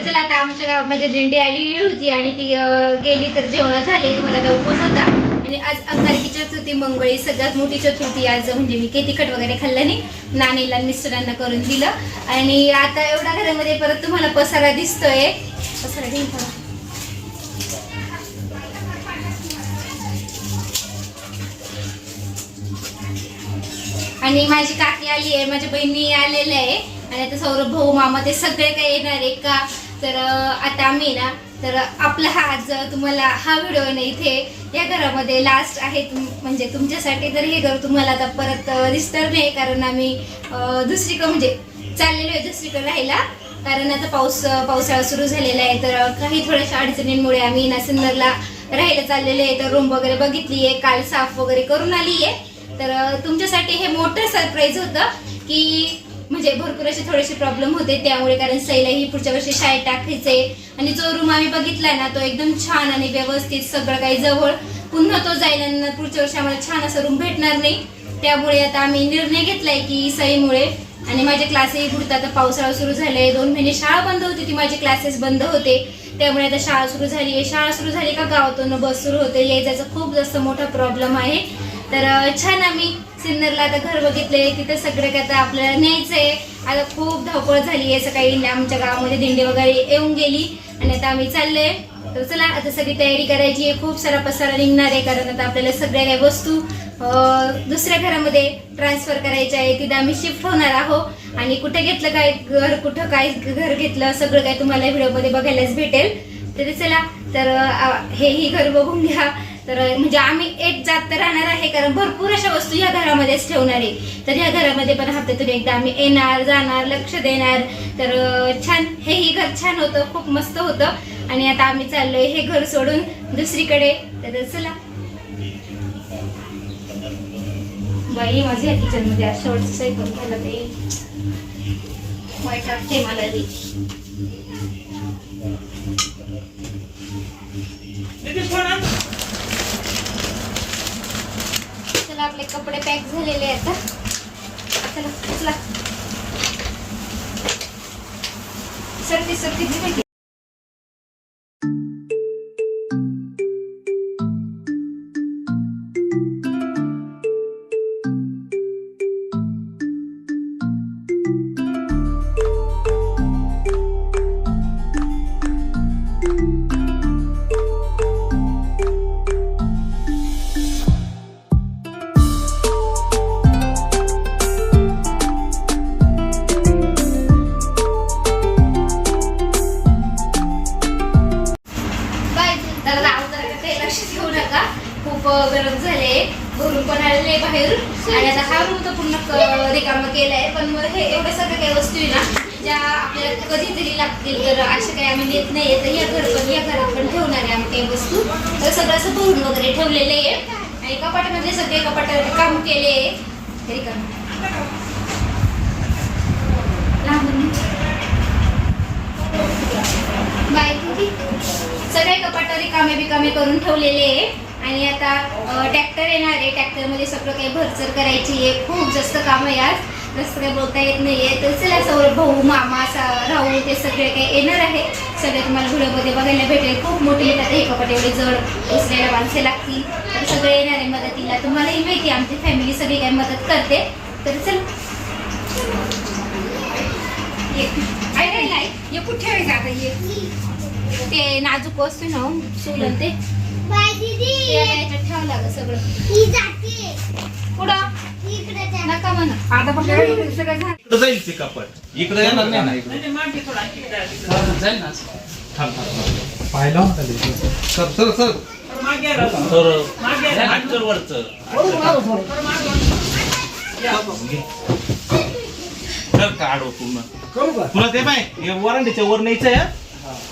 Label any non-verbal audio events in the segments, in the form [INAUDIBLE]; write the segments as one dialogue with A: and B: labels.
A: तर चला आता आमच्या गावामध्ये दिंडी आली होती आणि ती गेली तर जेवण झाली मला तर उपवास होता. आणि आज अंगारकी चतुर्थी मंगळी सगळ्यात मोठी चतुर्थी आज म्हणजे मी काही तिखट वगैरे खाल्लं नाही नानीला मिस्टरांना करून दिलं. आणि आता एवढ्या घरामध्ये परत तुम्हाला पसारा दिसतोय. पसारा घेऊन आणि माझी काकी आली आहे माझ्या बहिणी आलेल्या आहे. आणि आता सौरभ भाऊ मामा ते सगळे काही येणार आहे का? तर आता आम्ही ना तर आपला हा आज तुम्हाला हा व्हिडिओ नाही ना इथे या घरामध्ये लास्ट आहे तुम- म्हणजे तुमच्यासाठी तर हे घर तुम्हाला आता परत डिस्टर्ब नाही कारण आम्ही अं, दुसरीकडे म्हणजे चाललेलो आहे दुसरीकडे राहायला. कारण आता पाऊस पावसाळा सुरू झालेला आहे तर काही थोड्याशा अडचणींमुळे आम्ही नासिन्नरला राहायला चाललेले आहे तर रूम वगैरे बघितली आहे काल साफ वगैरे करून आली आहे. तर तुमच्यासाठी हे मोठं सरप्राईज होतं की म्हणजे भरपूर असे थोडेसे प्रॉब्लेम होते. त्यामुळे कारण सैलाही पुढच्या वर्षी शाळेत टाकायचे आणि जो रूम आम्ही बघितलाय ना तो एकदम छान आणि व्यवस्थित सगळं काही जवळ. पुन्हा तो जाईल आणि पुढच्या वर्षी आम्हाला छान असा रूम भेटणार नाही. त्यामुळे आता आम्ही निर्णय घेतलाय की सईमुळे. आणि माझे क्लासही पुढता आता पावसाळा सुरू झालाय. दोन महिने शाळा बंद होती ती माझे क्लासेस बंद होते. त्यामुळे आता शाळा सुरू झाली आहे. शाळा सुरू झाली का गावातून बस सुरू होते. यायचा खूप जास्त मोठा प्रॉब्लेम आहे. तर छान आम्ही सिन्नरला आता घर बघितले तिथं सगळं काय आता आपल्याला न्यायचंय. आता खूप धावपळ झाली आहे सकाळी आमच्या गावामध्ये दिंडी वगैरे येऊन गेली आणि आता आम्ही चाललोय. तर चला आता सगळी तयारी करायची आहे. खूप सारा पसारा निघणार आहे कारण आता आपल्याला सगळ्या काही वस्तू दुसऱ्या घरामध्ये ट्रान्सफर करायची आहे तिथे आम्ही शिफ्ट होणार आहोत. आणि कुठे घेतलं काय घर कुठं काय घर घेतलं सगळं काय तुम्हाला व्हिडिओमध्ये बघायलाच भेटेल. तरी चला तर हेही घर बघून घ्या. तर म्हणजे आम्ही एक जात तर राहणार आहे कारण भरपूर अशा वस्तू या घरामध्येच ठेवणार. आहे तर या घरामध्ये पण हप्त्यातून एकदा आम्ही येणार जाणार लक्ष देणार. तर छान हेही घर छान होतं खूप मस्त होतं. आणि आता आम्ही चाललोय हे घर सोडून दुसरीकडे. तर चला. बाई माझ्या किचनमध्ये आज शेवटचं स्वयंपाक झाला ते. वाईट वाटते मला ते आपले कपडे पॅक झालेले आहेत आता चला चला. सरती सरती ठेवलेले आहे. आणि कपाटामध्ये सगळे कपाट काम केले बाय सगळे कपाट रिकामे बिकामे करून ठेवलेले आहे. आणि आता ट्रॅक्टर येणार आहे. ट्रॅक्टरमध्ये सगळं काही भरचर करायची आहे. खूप जास्त काम आहे आज जास्त काही बोलता येत नाहीये. तर चला सौरभ भाऊ मामा सा- राहू ते सगळे काही येणार आहे सगळे तुम्हाला व्हिडिओमध्ये बघायला भेटेल. खूप मोठे येतात. हे कपाट एवढे जड उचलायला माणसे लागतील. तर सगळे येणार आहे मदतीला. तुम्हालाही माहिती आहे, आमची फॅमिली सगळी काही मदत करते. तर चल. ये. आहे नाही, नाही. ये कुठे ठेवायचं आता ये. ते नाजूक वस्तू ना हो, सोलन ते सगळं.
B: ही.
A: नका म्हणा. आता फक्त सगळं झालं.
C: इकडं जाईल ते कपाट. इकडे येणार नाही ना इकडे.
D: जाईल ना.
C: थांब थांब
E: पाहिलं होतं ते.
C: Sir sir sir. वरचं. तर काढो पूर्ण. तुला ते पाय हे वरांडीच्या वर न्यायचंय हा?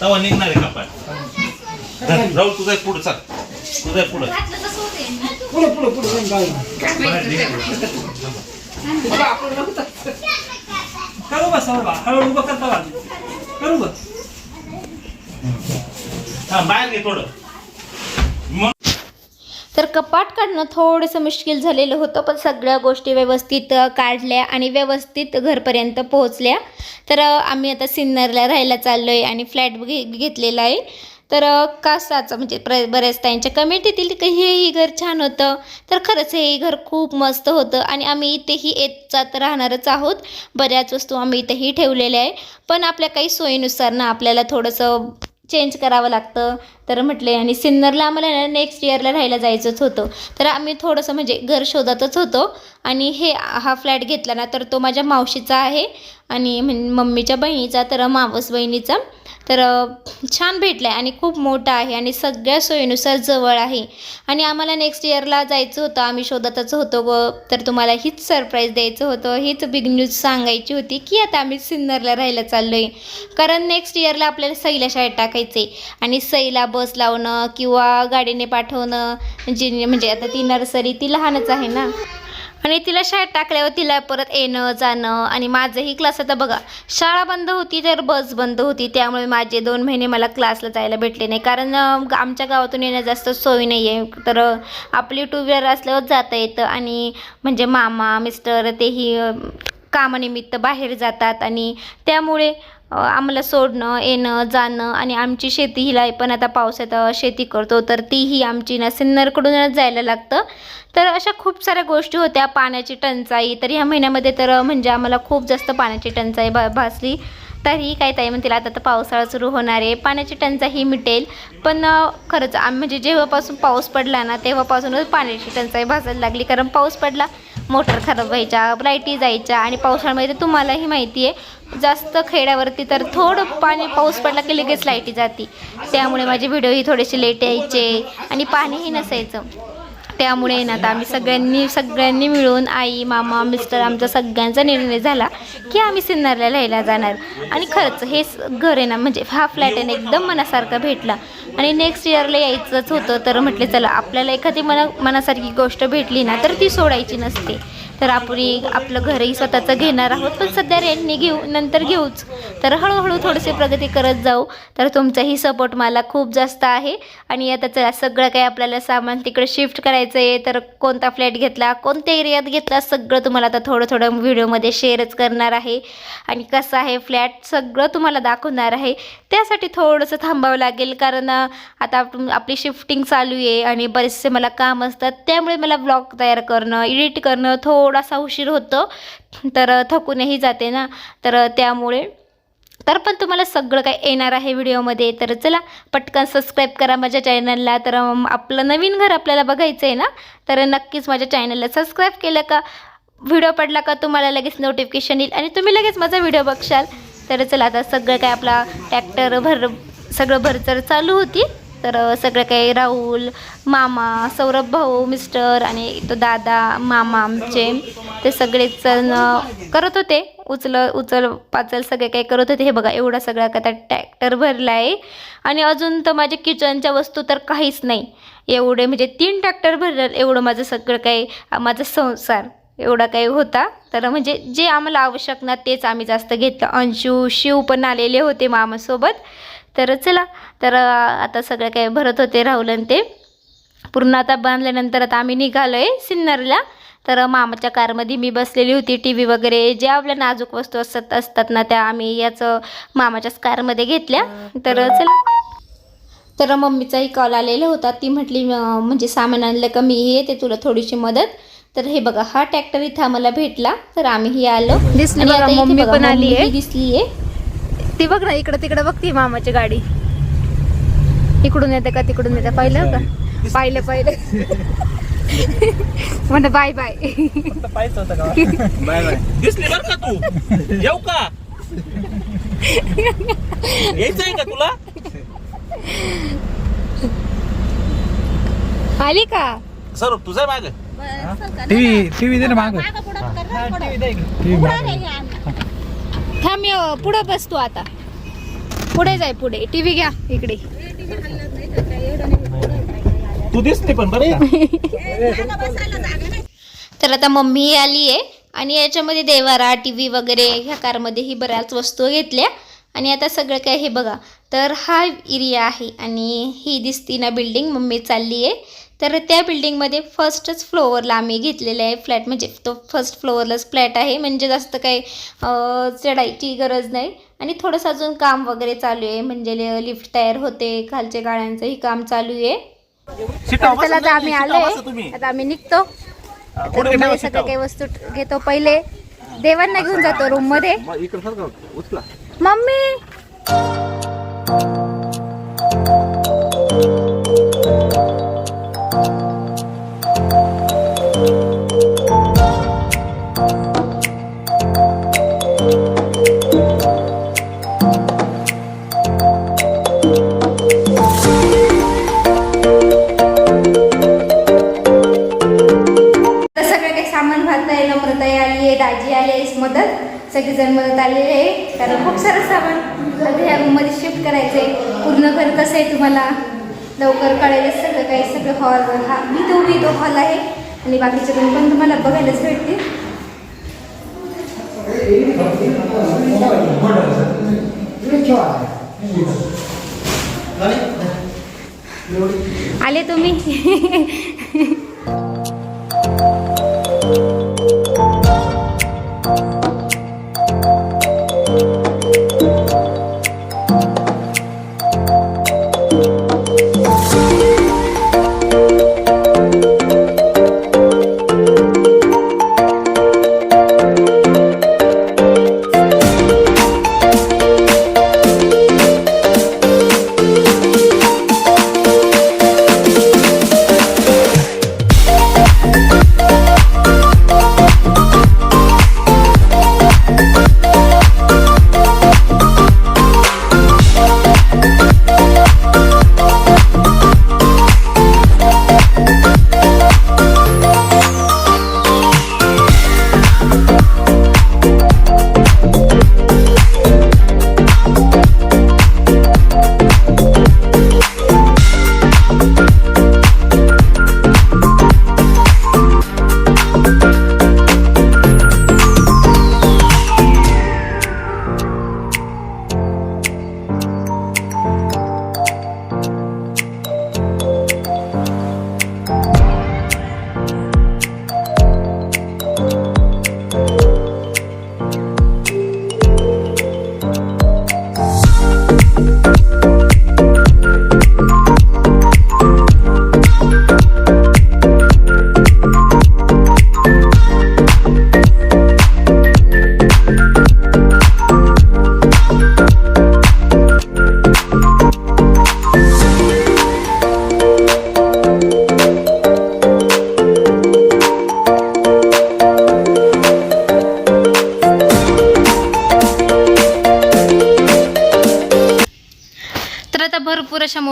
C: तेव्हा निघणार आहे कपाट. राहुल तुझा पुढं चाल. तुझा पुढं.
A: घातलं कसं होते
E: पुढे पुढे पुढे जाऊन जाऊ.
D: करू बस बाबा हळूहळू उभं करता बा करू बस.
C: हा बाहेर घे थोडं.
A: तर कपाट काढणं थोडंसं मुश्किल झालेलं होतं पण सगळ्या गोष्टी व्यवस्थित अ, काढल्या आणि व्यवस्थित घरपर्यंत पोहोचल्या. तर अ, आम्ही आता सिन्नरला राहायला चाललो आहे आणि फ्लॅट घे घेतलेला आहे. तर कासाचं म्हणजे प्र बऱ्याच त्यांच्या कमेंट येतील की हेही घर छान होतं. तर खरंच हे घर खूप मस्त होतं आणि आम्ही इथेही येत जात राहणारच आहोत. बऱ्याच वस्तू आम्ही इथेही ठेवलेल्या आहे. पण आपल्या काही सोयीनुसार ना आपल्याला थोडंसं चेंज करावं लागतं. तर म्हटले आणि सिन्नरला आम्हाला नेक्स्ट इयरला राहायला जायचंच होतं. तर आम्ही थोडंसं म्हणजे घर शोधतच होतो. आणि हे हा फ्लॅट घेतला ना तर तो माझ्या मावशीचा आहे. आणि म्हण- मम्मीच्या बहिणीचा तर मावस बहिणीचा. तर छान भेटला आहे आणि खूप मोठा आहे आणि सगळ्या सोयीनुसार जवळ आहे. आणि आम्हाला नेक्स्ट इयरला जायचं होतं आम्ही शोधतच होतो व तर तुम्हाला हीच सरप्राईज द्यायचं होतं. हीच बिग न्यूज सांगायची होती की आता आम्ही सिन्नरला राहायला चाललो आहे कारण नेक्स्ट इयरला आपल्याला सईला शाळेत टाकायचं आहे आणि सईला बस लावणं किंवा गाडीने पाठवणं जी म्हणजे आता ती नर्सरी ती लहानच आहे ना. आणि तिला शाळेत टाकल्यावर तिला परत येणं जाणं आणि माझंही क्लास आता बघा शाळा बंद होती तर बस बंद होती. त्यामुळे माझे दोन महिने मला क्लासला जायला भेटले नाही. कारण आमच्या गावातून येणं जास्त सोय नाही आहे तर आपली टू व्हीलर असल्यावर जाता येतं आणि म्हणजे मामा मिस्टर तेही कामानिमित्त बाहेर जातात आणि त्यामुळे आम्हाला सोडणं येणं जाणं आणि आमची शेती हिला पण आता पावसात शेती करतो तर तीही आमची ना सिन्नरकडूनच जायला लागतं. तर अशा खूप साऱ्या गोष्टी होत्या पाण्याची टंचाई. तर ह्या महिन्यामध्ये तर म्हणजे आम्हाला खूप जास्त पाण्याची टंचाई भा भासली. तरीही काय ताई म्हणतील आता तर पावसाळा सुरू होणार आहे. पाण्याची टंचाई मिटेल. पण खरंच आम म्हणजे जेव्हापासून पाऊस पडला ना तेव्हापासूनच पाण्याची टंचाई भासायला लागली. कारण पाऊस पडला मोटर खराब व्हायच्या लाईटी जायच्या आणि पावसाळ्यामध्ये तर तुम्हालाही माहिती आहे जास्त खेड्यावरती तर थोडं पाणी पाऊस पडला की लगेच लाईटी जाती. त्यामुळे माझे व्हिडिओही थोडेसे लेट यायचे आणि पाणीही नसायचं. त्यामुळे ना आता आम्ही सगळ्यांनी सगळ्यांनी मिळून आई मामा मिस्टर आमचा सगळ्यांचा निर्णय झाला की आम्ही सिन्नरला राहायला जाणार. आणि खरंच हे घर आहे ना म्हणजे हा फ्लॅट आहे ना एकदम मनासारखा भेटला. आणि नेक्स्ट इयरला यायचंच होतं तर म्हटले चला आपल्याला एखादी मना मनासारखी गोष्ट भेटली ना तर ती सोडायची नसते. तर आपण आपलं घरही स्वतःचं घेणार आहोत पण सध्या रेंटने घेऊ नंतर घेऊच. तर हळूहळू थोडेसे प्रगती करत जाऊ. तर तुमचाही सपोर्ट मला खूप जास्त आहे. आणि आता सगळं काही आपल्याला सामान तिकडे शिफ्ट करायचं आहे तर कोणता फ्लॅट घेतला कोणत्या एरियात घेतला सगळं तुम्हाला आता थोडं थोडं व्हिडिओमध्ये शेअरच करणार आहे. आणि कसं आहे फ्लॅट सगळं तुम्हाला दाखवणार आहे. त्यासाठी थोडंसं थांबावं लागेल कारण आता आपली शिफ्टिंग चालू आहे. आणि बरेचसे मला काम असतात त्यामुळे मला ब्लॉग तयार करणं एडिट करणं थोडासा उशीर होतो. तर थकूनही जाते ना. तर त्यामुळे तर पण तुम्हाला सगळं काय येणार आहे व्हिडिओमध्ये. तर चला पटकन सबस्क्राईब करा माझ्या चॅनलला तर आपलं नवीन घर आपल्याला बघायचं आहे ना. तर नक्कीच माझ्या चॅनलला सबस्क्राईब केलं का व्हिडिओ पडला का तुम्हाला लगेच नोटिफिकेशन येईल आणि तुम्ही लगेच माझा व्हिडिओ बघशाल. तर चला आता सगळं काय आपला ट्रॅक्टर भर सगळं भरचर चालू होती. तर सगळं काही राहुल मामा सौरभ भाऊ मिस्टर आणि तो दादा मामा आमचे ते सगळेच जण करत होते. उचल उचल पाचल सगळे काही करत होते. हे बघा एवढा सगळा का त्या ट्रॅक्टर भरला आहे आणि अजून तर माझ्या किचनच्या वस्तू तर काहीच नाही. एवढे म्हणजे तीन ट्रॅक्टर भरलं एवढं माझं सगळं काही माझा संसार एवढा काही होता. तर म्हणजे जे आम्हाला आवश्यक ना तेच आम्ही जास्त घेतलं. अंशू शिव पण आलेले होते मामासोबत. तर चला तर आता सगळं काही भरत होते राहुल आणि ते. पूर्ण आता बांधल्यानंतर आता आम्ही निघालो आहे सिन्नरला. तर मामाच्या कारमध्ये मी बसलेली होती टी व्ही वगैरे ज्या आपल्या नाजूक वस्तू असतात असतात ना त्या आम्ही याचं मामाच्याच कारमध्ये घेतल्या. तर चला. तर मम्मीचाही कॉल आलेला होता. ती म्हटली म्हणजे सामान आणलं का मी येते तुला थोडीशी मदत. तर हे बघा हा ट्रॅक्टर इथं आम्हाला भेटला. तर आम्हीही आलो.
F: दिसली
A: आणि
F: ती बघ ना इकडं तिकडं बघते मामाची गाडी. इकडून येते का तिकडून येते? पाहिलं का? पाहिलं पाहिलं. [LAUGHS] म्हणलं बाय बाय.
E: बाय बाय
C: दिसली बर का तू? येऊ का? यायचंय का तुला?
F: आली का?
C: सर तुझा माग.
E: टीव्ही टीव्ही दे ना माग.
D: दे.
E: टीव्ही माग
F: थांब पुढं बस तू आता. पुढे जाय पुढे. टीव्ही घ्या इकडे.
C: तू दिसली पण
A: तर आता मम्मी आली आहे. आणि याच्यामध्ये देवारा टी व्ही वगैरे ह्या कारमध्येही बऱ्याच वस्तू घेतल्या. आणि आता सगळं काय हे बघा. तर हा एरिया आहे आणि ही दिसती ना बिल्डिंग मम्मी चालली आहे. तर त्या बिल्डिंगमध्ये फर्स्टच फ्लोअरला आम्ही घेतलेलं आहे फ्लॅट म्हणजे तो फर्स्ट फ्लोअरलाच फ्लॅट आहे. म्हणजे जास्त काही चढायची गरज नाही. आणि थोडंसं अजून काम वगैरे चालू आहे. म्हणजे लिफ्ट तयार होते. खालच्या गाड्यांचंही काम चालू आहे. चला आता आम्ही आलोय.
C: तुम्ही.
A: आता आम्ही निघतो. सगळ्या काही वस्तू घेतो पहिले. देवांना घेऊन जातो
C: रूममध्ये.
A: मम्मी! Thank you. आहे तुम्हाला. लवकर कळेल सगळं काही सगळं हॉल हा मी तो मी तो हॉल आहे. आणि बाकीचे रूम पण तुम्हाला बघायलाच भेटतील. आले तुम्ही?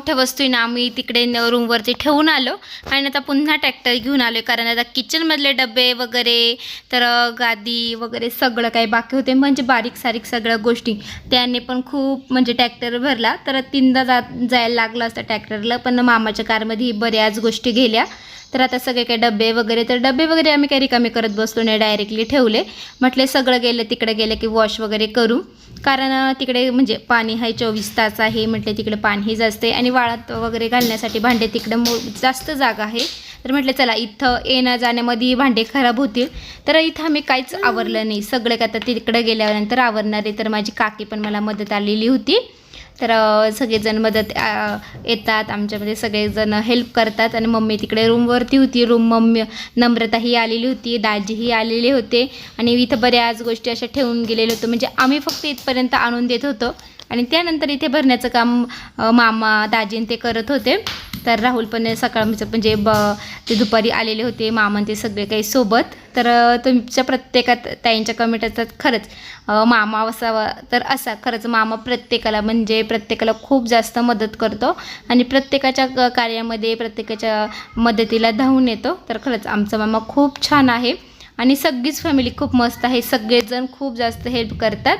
A: मोठ्या वस्तूंना आम्ही तिकडे रूमवरती ठेवून आलो आणि आता पुन्हा ट्रॅक्टर घेऊन आलो कारण आता किचनमधले डबे वगैरे तर गादी वगैरे सगळं काही बाकी होते. म्हणजे बारीक सारीक सगळ्या गोष्टी. त्याने पण खूप म्हणजे ट्रॅक्टर भरला. तर तीनदा जा जायला लागलं असतं ट्रॅक्टरला पण मामाच्या कारमध्ये बऱ्याच गोष्टी गेल्या. तर आता सगळे काही डबे वगैरे तर डबे वगैरे आम्ही काही रिकामे करत बसलो नाही डायरेक्टली ठेवले. म्हटले सगळं गेलं तिकडे गेलं की वॉश वगैरे करू. कारण तिकडे म्हणजे पाणी आहे चोवीस तास आहे म्हटले तिकडे पाणीही जास्त आहे. आणि वाळत वगैरे घालण्यासाठी भांडे तिकडे मो जास्त जागा आहे. तर म्हटलं चला इथं येण्या जाण्यामध्ये भांडे खराब होतील. तर इथं आम्ही काहीच आवरलं नाही. सगळं काय आता तिकडे गेल्यानंतर आवरणार आहे. तर माझी काकी पण मला मदत आलेली होती. तर सगळेजण मदत येतात. आमच्यामध्ये सगळेजण हेल्प करतात आणि मम्मी तिकडे रूमवरती होती. रूम मम्मी नम्रताही आलेली होती. दाजीही आलेले होते. आणि इथं बऱ्याच गोष्टी अशा ठेवून गेलेले होतो. म्हणजे आम्ही फक्त इथपर्यंत आणून देत होतो. आणि त्यानंतर इथे भरण्याचं काम मामा दाजीन ते करत होते. तर राहुल पण सकाळ म्हणजे ब ते दुपारी आलेले होते मामा ते सगळे काही सोबत. तर तुमच्या प्रत्येकात ताईंच्या कमेंट असतात खरंच मामा असावा तर असा. खरंच मामा प्रत्येकाला म्हणजे प्रत्येकाला खूप जास्त मदत करतो आणि प्रत्येकाच्या कार्यामध्ये प्रत्येकाच्या मदतीला धावून येतो. तर खरंच आमचा मामा खूप छान आहे आणि सगळीच फॅमिली खूप मस्त आहे. सगळेजण खूप जास्त हेल्प करतात.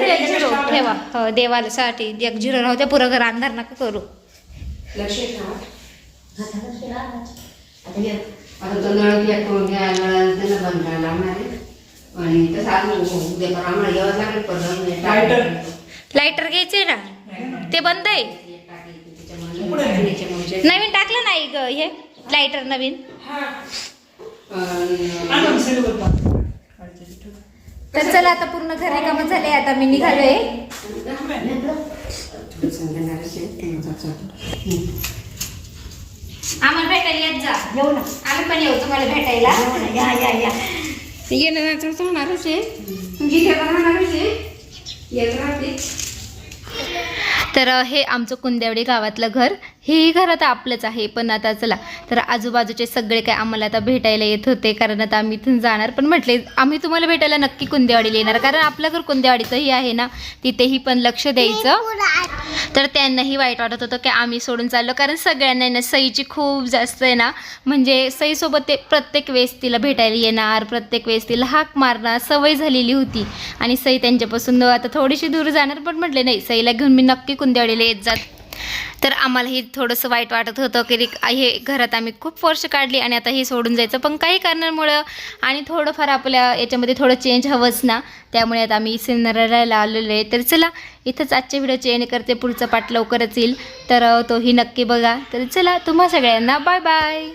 A: एक झिरो ठेवा. हो देवाला साठी एक झिरो राहू द्या पुरं घर अंधार नका करू.
G: लक्ष ठेवा. आता हे- आता तो नळ घ्या करून घ्या नळ त्यांना बंद करायला लागणार आहे. आणि तसं अजून उद्या परवा आम्हाला यावं लागेल परत
D: लायटर.
A: लायटर घ्यायचंय ना? ते बंद आहे. नवीन टाकलं नाही ग हे? लायटर नवीन? तर चला आता पूर्ण घर रिकामं झाले आता मी निघालोय आम्हाला भेटायला येत जा. येऊ ना. आम्ही पण येऊ तुम्हाला भेटायला. या या या.
G: येणं तर होणारच आहे. राहणारच आहे. येत राहते.
A: तर हे आमचं कुंदेवडी गावातलं घर. हेही खरं तर आपलंच आहे पण आता चला तर आजूबाजूचे सगळे काय आम्हाला आता भेटायला येत होते कारण आता आम्ही इथून जाणार. पण म्हटले आम्ही तुम्हाला भेटायला नक्की कुंदेवाडीला येणार कारण आपलं घर कुंदेवाडीचंही आहे ना तिथेही पण लक्ष द्यायचं. तर त्यांनाही वाईट वाटत होतं की आम्ही सोडून चाललो कारण सगळ्यांना ना सईची खूप जास्त आहे ना म्हणजे सईसोबत ते प्रत्येक वेळेस तिला भेटायला येणार प्रत्येक वेळेस तिला हाक मारणार सवय झालेली होती. आणि सई त्यांच्यापासून आता थोडीशी दूर जाणार पण म्हटले नाही सईला घेऊन मी नक्की कुंदेवाडीला येत जात. तर आम्हालाही थोडंसं वाईट वाटत होतं की हे घरात आम्ही खूप वर्ष काढली आणि आता हे सोडून जायचं. पण काही कारणामुळं आणि थोडंफार आपल्या याच्यामध्ये थोडं चेंज हवंच ना. त्यामुळे आता आम्ही सिन्नराला आलेलो आहे. तर चला इथंच आजच्या व्हिडिओ चेंज करते. पुढचा पाठ लवकरच येईल. तर तोही नक्की बघा. तर चला तुम्हा सगळ्यांना बाय बाय